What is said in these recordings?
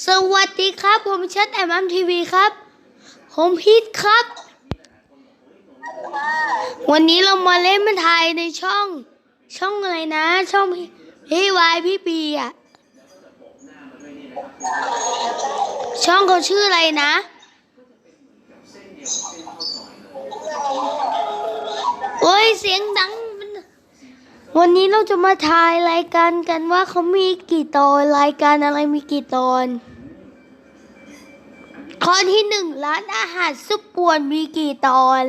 สวัสดีครับ ผมชัดแอมอัมทีวีครับ ผมพีทครับ วันนี้เรามาเล่นมันไทยในช่อง ช่องอะไรนะ ช่องพี่วายพี่ปีอะ ช่องเขาชื่ออะไรนะ โอ้ยเสียงดัง วันนี้เราจะมาถ่ายรายการกันว่าเขามีกี่ตอนรายการอะไรมีกี่ตอน ข้อที่หนึ่งร้านอาหารซุปป่วนมีกี่ตอน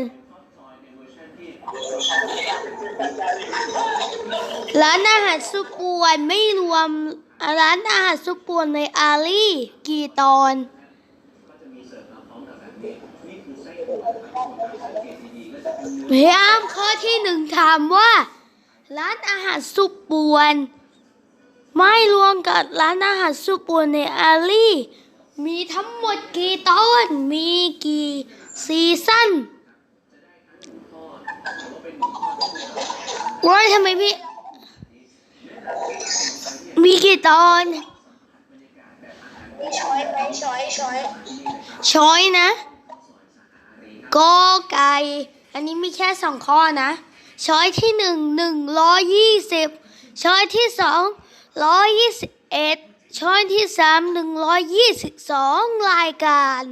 ร้านอาหารซุปป่วนไม่รวมร้านอาหารซุปป่วนในอาลี่กี่ตอนพยายามข้อที่หนึ่งถามว่า ร้านอาหารสุปป่วน ไม่รวมกับร้านอาหารสุปป่วนในอาลีมีทั้งหมดกี่ตอนมีกี่ซีซั่นว้ายทำไมพี่ มีกี่ตอนมีช้อยไหมช้อยช้อยช้อยนะกอไก่ อันนี้มีแค่สองข้อนะ ช้อยที่หนึ่งหนึ่งร้อยยี่สิบช้อยที่สองร้อยยี่สิบเอ็ดช้อยที่สามหนึ่งร้อยยี่สิบสองรายการ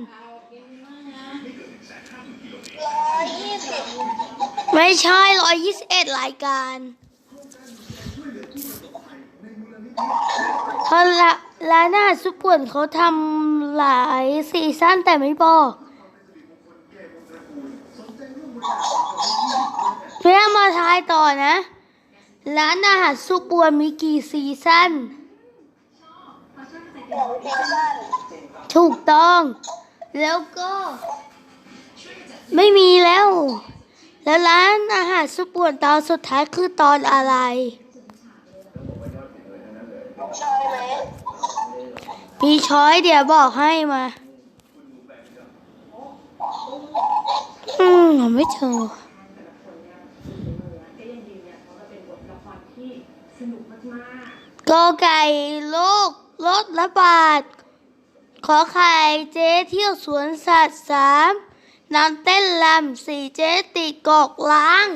ไม่ใช่ร้อยยี่สิบเอ็ดรายการเขาละร้านอาหารสุปวนเขาทำหลายซีซั่นแต่ไม่บอก เพื่อมาทายต่อนะ ร้านอาหารสุปวนมีกี่ซีซั่นถูกต้อง แล้วก็ ไม่มีแล้ว แล้วร้านอาหารสุปวนตอนสุดท้ายคือตอนอะไรช้อยไหมมีช้อยเดี๋ยวบอกให้มาอืมไม่เจอ ก็ไก่โรครถระบาด ขอไข่เจ๊เที่ยวสวนสัตว์สามนางเต้นลำสี่เจ๊ติดกอกล้าง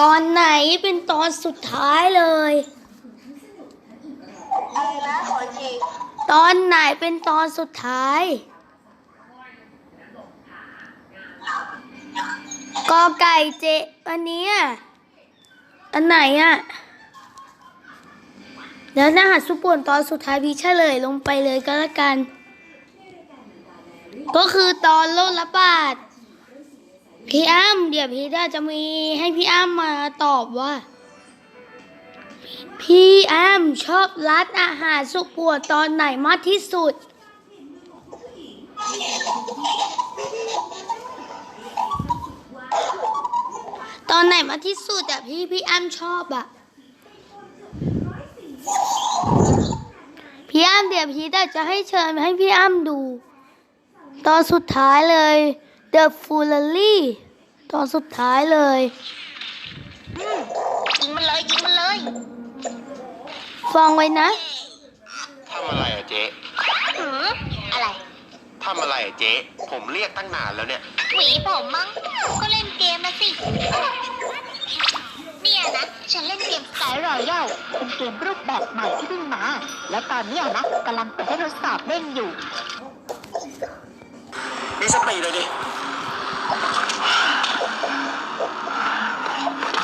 ตอนไหนเป็นตอนสุดท้ายเลยอะไรนะขออีกทีตอนไหนเป็นตอนสุดท้าย กอไก่เจอันนี้อันไหนอะ แล้วหน้าหาสุปวนตอนสุดท้ายพี่เฉลยลงไปเลยก็แล้วกัน ก็คือตอนโลดระบาดพี่อ้ำเดี๋ยวพี่ด้จะมีให้พี่อ้ำมาตอบว่า พี่แอมชอบร้านอาหารสุกปัวตอนไหนมากที่สุด ตอนไหนมากที่สุดอะพี่พี่แอมชอบอะ พี่แอมเดี๋ยวพี่ได้จะให้เชิญให้พี่แอมดู ตอนสุดท้ายเลย The f u l l y ตอนสุดท้ายเลยยิงมันเลยยิงมันเลยฟังไว้นะทำอะไรอะเจ๊หืออะไรทำอะไรอะเจ๊ผมเรียกตั้งนานแล้วเนี่ย หวีผมมั้งก็เล่นเกมนะสิ เนี่ยนะ ฉันเล่นเกมสายรอยัลเป็นเกมรูปแบบใหม่ที่เพิ่งมา แล้วตอนเนี้ยนะกำลังเปิดให้ทดสอบเล่นอยู่ มีสติเลยดิ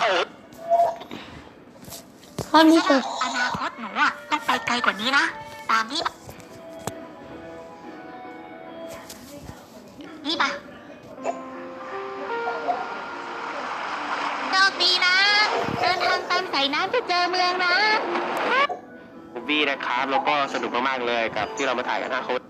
โอ้ยข้อนี้เกิด อนาคตหนูอะต้องไปไกลกว่านี้นะ ตามที่ น้ำจะเจอเมืองนะบูบี้นะครับ แล้วก็สนุกมากๆเลยกับที่เรามาถ่ายกันห้าคน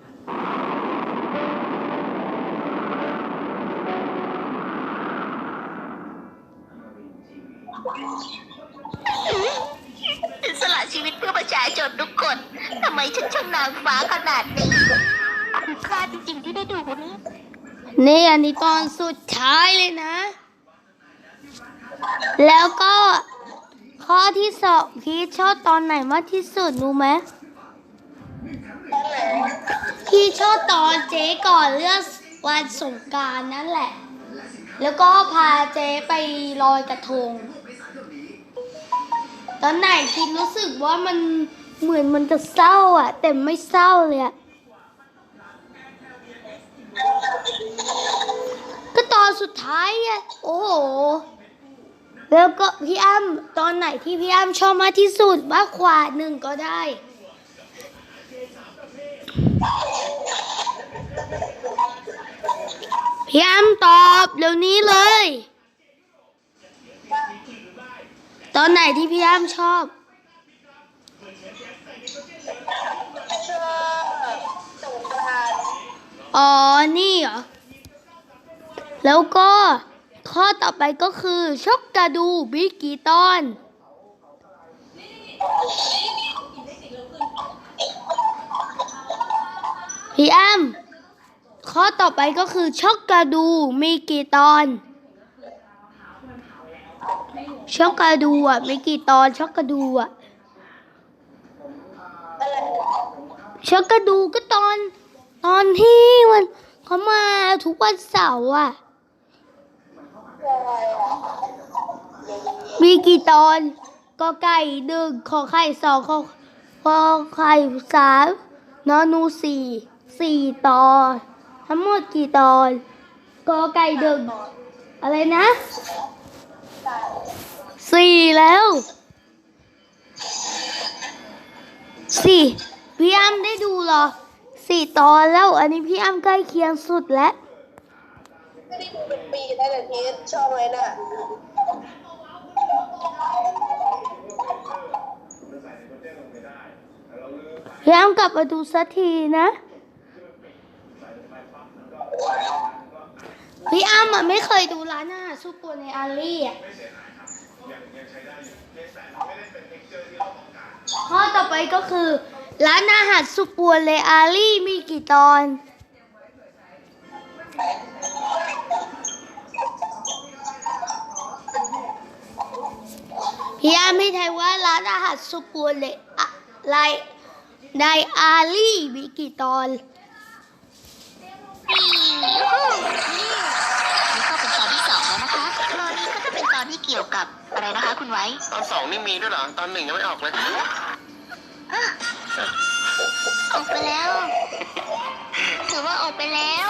สละชีวิตเพื่อประชาชนทุกคน ทำไมฉันช่างนางฟ้าขนาดนี้คือค่าจริงๆที่ได้ดูวันนี้ นี่อันนี้ตอนสุดท้ายเลยนะ แล้วก็ ข้อที่สองพีชชอบตอนไหนมากที่สุดรู้ไหมพี่ชอบตอนเจ๊ก่อนเลือกวันสงการนั่นแหละ แล้วก็พาเจ๊ไปลอยกระทง ตอนไหนคิดรู้สึกว่ามันเหมือนมันจะเศร้าอะ แต่ไม่เศร้าเลยอะก็ตอนสุดท้ายอะโอ้โห แล้วก็พี่อ้ำตอนไหนที่พี่อ้ำชอบมากที่สุดมากกว่าหนึ่งก็ได้ พี่อ้ำตอบเดี๋ยวนี้เลย ตอนไหนที่พี่อ้ำชอบอ๋อ นี่เหรอ แล้วก็ ข้อต่อไปก็คือช็อกกาดูบิกิตอนพี่อ้ำข้อต่อไปก็คือช็อกกาดูมีกี่ตอนช็อกกาดูอะมีกี่ตอนช็อกกาดูอะช็อกกาดูก็ตอน ตอนที่มันเขามาทุกวันเสาร์อะ มีกี่ตอนกอไก่หนึ่งขอไข่สองขอขอไข่สามนอนูสี่สี่ตอน ทั้งหมดกี่ตอนกอไก่หนึ่งอะไรนะสี่แล้วสี่พี่อ้ำได้ดูเหรอสี่ตอนแล้ว อันนี้พี่อ้ำใกล้เคียงสุดแล้ว ไม่ได้ดูเป็นปีนะแต่ทีชอบไหมน่ะพี่อ้ำกลับมาดูสักทีนะพี่อ้ำอะไม่เคยดูร้านอาหารซูเปอร์ในอาลีอะข้อต่อไปก็คือ ร้านอาหารสุปัวเลอาลี่มีกี่ตอน พี่อ้ำไม่ทายว่าร้านอาหารสุปัวเลอะไรในอาลี่มีกี่ตอนนี่นี่ก็เป็นตอนที่สองแล้วนะคะตอนนี้ก็จะเป็นตอนที่เกี่ยวกับอะไรนะคะ คุณไว้ตอนสองนี่มีด้วยเหรอ ตอนหนึ่งยังไม่ออกเลยออกไปแล้วถือว่าออกไปแล้ว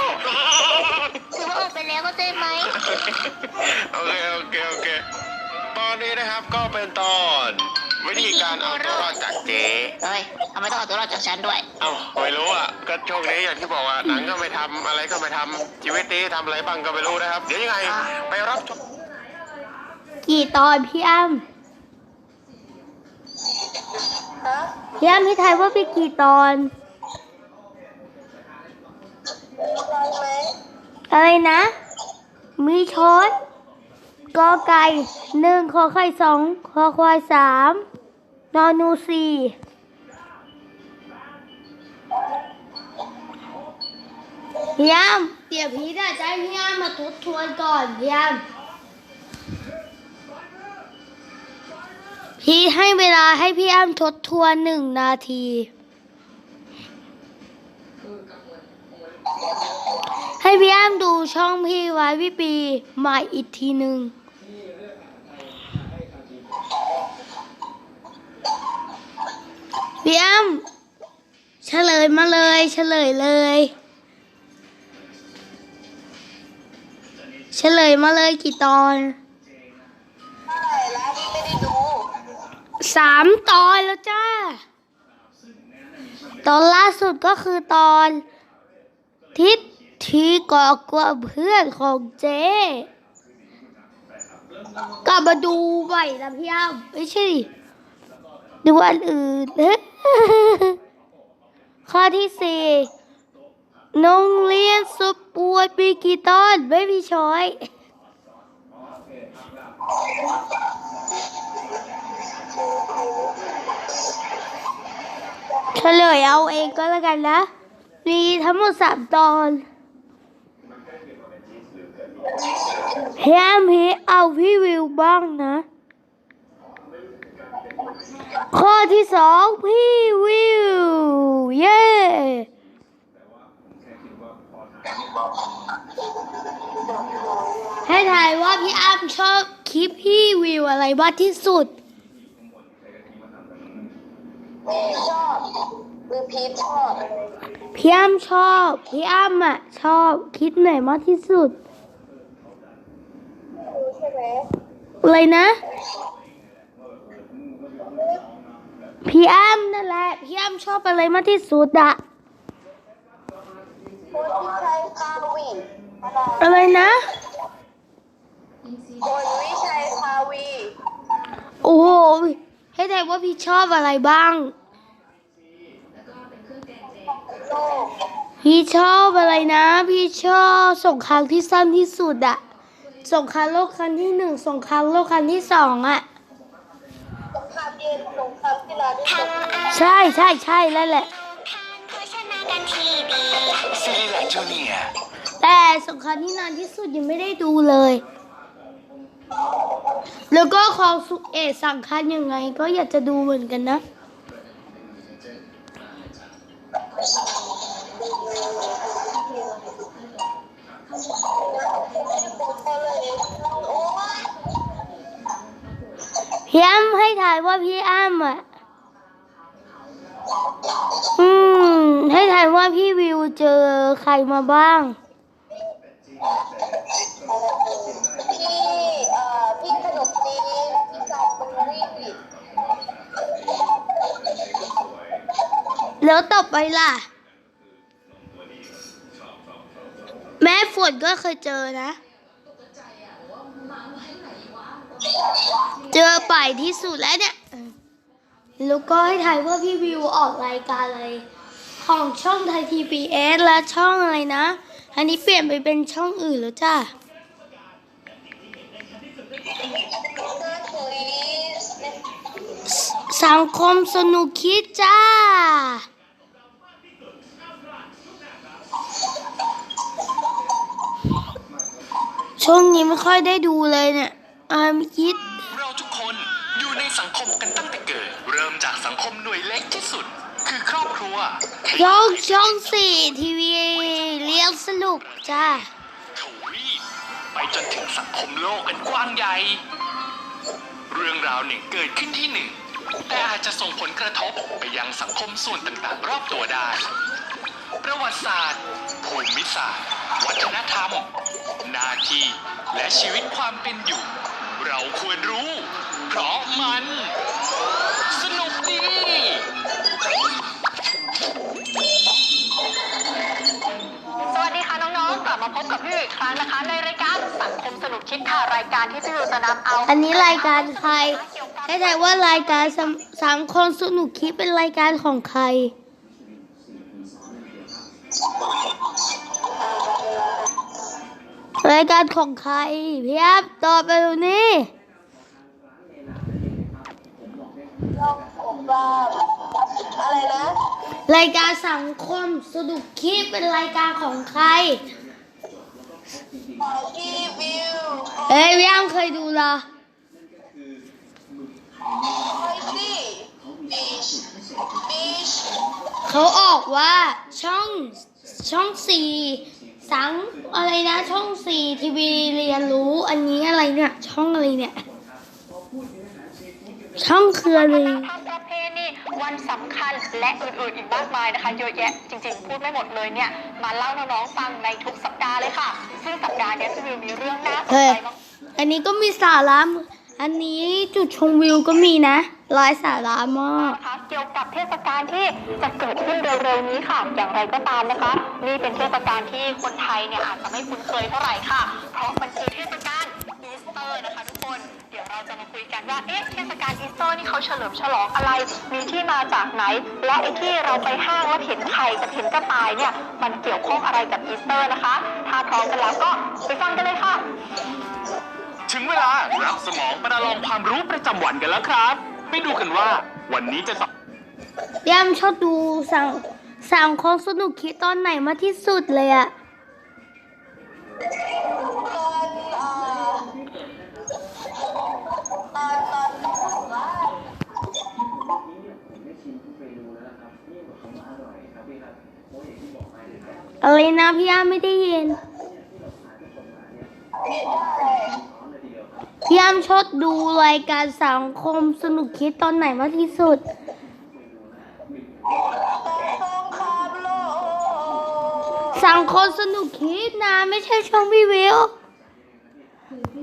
ถือว่าออกไปแล้วก็ได้ไหมโอเค โอเค โอเคต อนนี้นะครับก็เป็นตอน วิธีการเอาตัวรอดจากเจ๊เฮ้ยทำไมต้องเอาตัวรอดจากฉันด้วย เอ้าไม่รู้อะก็ช่วงนี้อย่างที่บอกว่าหนังก็ไม่ทำอะไรก็ไม่ทำชีวิตนี้ทำอะไรบ้างก็ไม่รู้นะครับ เดี๋ยวยังไงไปรับชมกี่ตอนพี่อ้ำฮะพี่อ้ำพี่ทายว่ามีกี่ตอนฟังไหมอะไรนะ มีช้อน กอไก่หนึ่งขอไข่สองขอควายสามนอนูสี่พี่อ้ำเดี๋ยวพี่จะให้พี่อ้ำมาทบทวนก่อนพี่อ้ำพี่ให้เวลาให้พี่อ้ำทบทวนหนึ่งนาที ให้พี่อ้ำดูช่องพี่ไว้พี่ปีใหม่อีกทีหนึ่ง พี่อ้ำเฉลยมาเลยเฉลยเลยเฉลยมาเลยกี่ตอนใช่แล้วนี่ไม่ได้ดูสามตอนแล้วจ้า ตอนล่าสุดก็คือตอนทิศทีก่อกวนเพื่อนของเจ๊กลับมาดูใหม่นะพี่อ้ำไม่ใช่ดิดูอันอื่น ข้อที่สี่โรงเรียนสุปวดปีกี่ตอนไม่มีช้อยเฉลยเอาเองก็แล้วกันนะ มีทั้งหมดสามตอนแฮมพีเอาพี่วิวบ้างนะ ข้อที่สองพี่วิว เย้ให้ถ่ายว่าพี่อ้ำชอบคลิปพี่วิวอะไรมากที่สุดพี่ชอบหรือพีทชอบ พี่อ้ำชอบพี่อ้ำอะชอบคลิปไหนมากที่สุด รู้ใช่ไหมอะไรนะ พี่อ้ำนั่นแหละพี่อ้ำชอบอะไรมากที่สุดอะคนที่ใช้คาวีอะไรนะคนวิชัยคาวี โอ้โหให้ทายว่าพี่ชอบอะไรบ้าง โลกพี่ชอบอะไรนะ พี่ชอบสงครามที่สั้นที่สุดอะสงครามโลกครั้งที่หนึ่งสงครามโลกครั้งที่สองอะสงคราม เย็นสงครามที่นานที่สุดใช่ใช่ใช่แล้วแหละโภชนาการทีดีซีรีส์แหละจูเนียร์แต่สงครามที่นานที่สุดยังไม่ได้ดูเลย แล้วก็ของสุเอะสังคัญยังไง ก็อยากจะดูเหมือนกันนะคนเลยโอ้ย พี่อ้ำให้ถ่ายว่าพี่อ้ำอะ อืม ให้ถ่ายว่าพี่วิวเจอใครมาบ้าง พี่เอ่อพี่ขนมจีนพี่ซาบูรี่แล้วต่อไปล่ะ แม่ฝนก็เคยเจอนะ เจอป่ายที่สุดแล้วเนี่ย แล้วก็ให้ถ่ายว่าพี่วิวออกรายการอะไร ของช่องไทยทีพีเอสและช่องอะไรนะ อันนี้เปลี่ยนไปเป็นช่องอื่นแล้วจ้าสังคมสนุกคิดจ้า ช่วงนี้ไม่ค่อยได้ดูเลยเนี่ย อามคิด เราทุกคนอยู่ในสังคมกันตั้งแต่เกิด เริ่มจากสังคมหน่วยเล็กที่สุด คือครอบครัวช่องช่องสี่ทีวีเลี้ยงสนุกจ้าทวีปไปจนถึงสังคมโลกกันกว้างใหญ่ เรื่องราวหนึ่งเกิดขึ้นที่หนึ่ง แต่อาจจะส่งผลกระทบไปยังสังคมส่วนต่างๆ รอบตัวได้ ประวัติศาสตร์ ภูมิศาสตร์ วัฒนธรรม หน้าที่ และชีวิตความเป็นอยู่ เราควรรู้ เพราะมัน สนุกดี สวัสดีค่ะน้องๆ กลับมาพบกับพี่วิวอีกครั้งนะคะ ในรายการสังคมสนุกคิดค่ะรายการที่พี่วิวจะนำเอาอันนี้รายการใครให้ทายว่ารายการสังสังคมสนุกคิดเป็นรายการของใคร รายการของใครพี่อัพตอบไปตรงนี้เราผมว่าอะไรนะ รายการสังคมสนุกคิดเป็นรายการของใครของพี่วิวเอ้ยพี่อ้ำเคยดูเหรอคอยซี่บีชบีชเขาออกว่าช่องช่องสี่ สังอะไรนะช่องสี่ทีวีเรียนรู้อันนี้อะไรเนี่ย ช่องอะไรเนี่ย ช่องคืออะไรทำประเพณีวันสำคัญและอื่นๆอีกมากมายนะคะ เยอะแยะจริงๆ พูดไม่หมดเลยเนี่ย มาเล่าน้องๆฟังในทุกสัปดาห์เลยค่ะ ซึ่งสัปดาห์เนี้ยพี่วิวมีเรื่องน่าสนเฮ้ยใจมากอันนี้ก็มีสาระอันนี้จุดชมวิวก็มีนะ ร้อยสาระมากนะคะเกี่ยวกับเทศกาลที่จะเกิดขึ้นเร็วๆนี้ค่ะ อย่างไรก็ตามนะคะ นี่เป็นเทศกาลที่คนไทยเนี่ยอาจจะไม่คุ้นเคยเท่าไหร่ค่ะ เพราะมันคือเทศกาลอีสเตอร์นะคะทุกคน เดี๋ยวเราจะมาคุยกันว่า เอ๊ะ เทศกาลอีสเตอร์นี่เขาเฉลิมฉลองอะไร มีที่มาจากไหน และไอ้ที่เราไปห้างแล้วเห็นไข่กับเห็นกระต่ายเนี่ย มันเกี่ยวข้องอะไรกับอีสเตอร์นะคะ ถ้าพร้อมกันแล้วก็ไปฟังกันเลยค่ะ ถึงเวลารับสมองประลองความรู้ประจำวันกันแล้วครับ ไปดูกันว่า วันนี้จะสับยามชอบดูสั่งสั่งของสนุกคิดตอนไหนมาที่สุดเลยอะอะไรนะพี่ย่าไม่ได้ยิน พี่อ้าชอบดูรายการสังคมสนุกคิดตอนไหนมากที่สุด สังคมสนุกคิดนะ ไม่ใช่ช่องพี่วิวพี่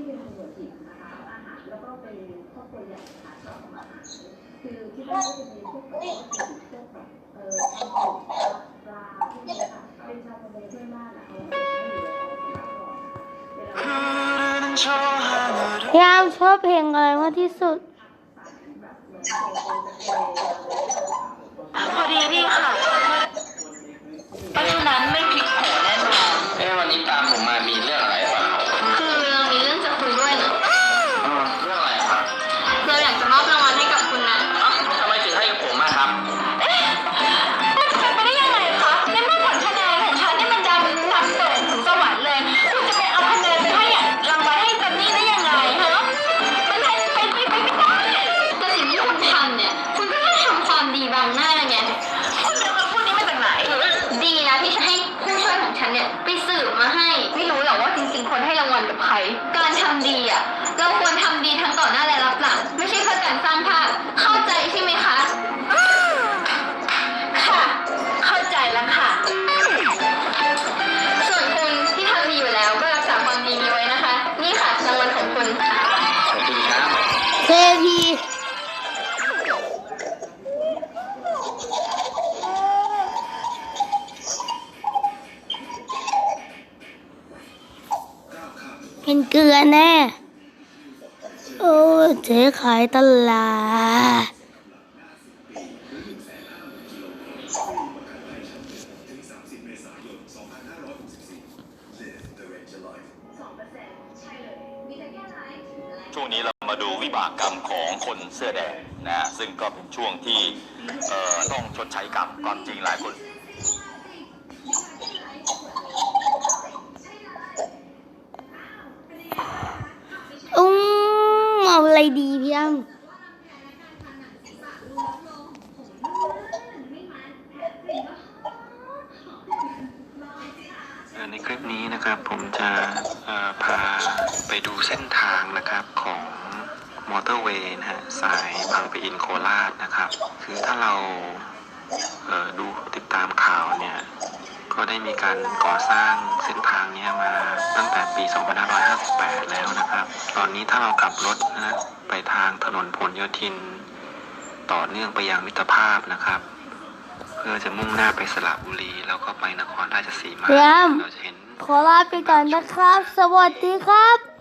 อ้ามชอบเพลงอะไรมากที่สุด พอดีพี่ค่ะ เพราะฉะนั้นไม่พลิกโผ เจ๊ขายตลาดช่วงนี้เรามาดูวิบากกรรมของคนเสื้อแดงนะซึ่งก็เป็นช่วงที่ต้องชดใช้กรรมความจริงหลายคน อืมเอะไรดีพี่อ้ำเอ่อในคลิปนี้นะครับผมจะพาไปดูเส้นทางนะครับของมอเตอร์เวย์นะฮะสายบางปะอินโคราชนะครับ คือถ้าเราดูติดตามข่าวเนี่ย ก็ได้มีการก่อสร้างเส้นทางเนี้ยมาตั้งแต่ปี 2558 แล้วนะครับ ตอนนี้ถ้าเราขับรถนะไปทางถนนพหลโยธิน ต่อเนื่องไปยังมิตรภาพนะครับ เพื่อจะมุ่งหน้าไปสระบุรีแล้วก็ไปนครราชสีมาพี่อ้ำเราจะเห็นขอลาไปก่อนนะครับ สวัสดีครับ